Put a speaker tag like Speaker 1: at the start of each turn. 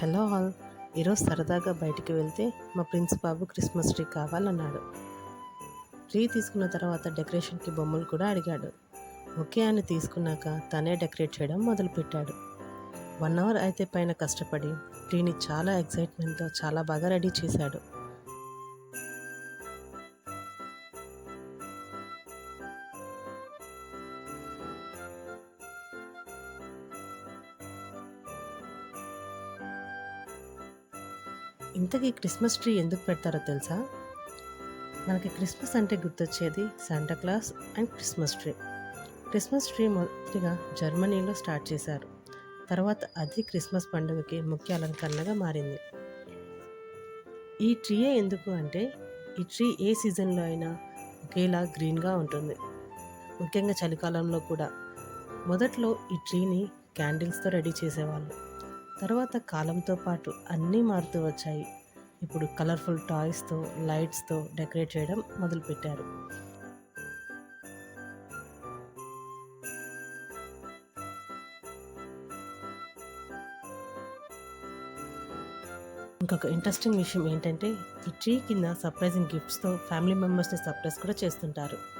Speaker 1: Hello all. ఈరోజు సరదాగా బయటికి వెళ్తే మా ప్రిన్స్ బాబు క్రిస్మస్ ట్రీ కావాలన్నాడు. ట్రీ తీసుకున్న తర్వాత డెకరేషన్కి బొమ్మలు కూడా అడిగాడు. ఓకే అని తీసుకున్నాక తనే డెకరేట్ చేయడం మొదలుపెట్టాడు. వన్ అవర్ అయితే పైన కష్టపడి ట్రీని చాలా ఎక్సైట్మెంట్తో చాలా బాగా రెడీ చేశాడు. ఇంతకీ క్రిస్మస్ ట్రీ ఎందుకు పెడతారో తెలుసా? మనకి క్రిస్మస్ అంటే గుర్తొచ్చేది Santa Claus and Christmas tree Christmas tree మొదటిగా జర్మనీలో స్టార్ట్ చేశారు. తర్వాత అది క్రిస్మస్ పండుగకి ముఖ్య అలంకరణగా మారింది. ఈ ట్రీయే ఎందుకు అంటే ఈ ట్రీ ఏ సీజన్లో అయినా ఒకేలా గ్రీన్గా ఉంటుంది. ముఖ్యంగా చలికాలంలో కూడా. మొదట్లో ఈ ట్రీని క్యాండిల్స్తో రెడీ చేసేవాళ్ళు. తర్వాత కాలంతో పాటు అన్నీ మారుతూ వచ్చాయి. ఇప్పుడు కలర్ఫుల్ టాయ్స్తో లైట్స్తో డెకరేట్ చేయడం మొదలుపెట్టారు. ఇంకొక ఇంట్రెస్టింగ్ విషయం ఏంటంటే ఈ ట్రీ కింద సర్ప్రైజింగ్ గిఫ్ట్స్తో ఫ్యామిలీ మెంబర్స్ని సర్ప్రైజ్ కూడా చేస్తుంటారు.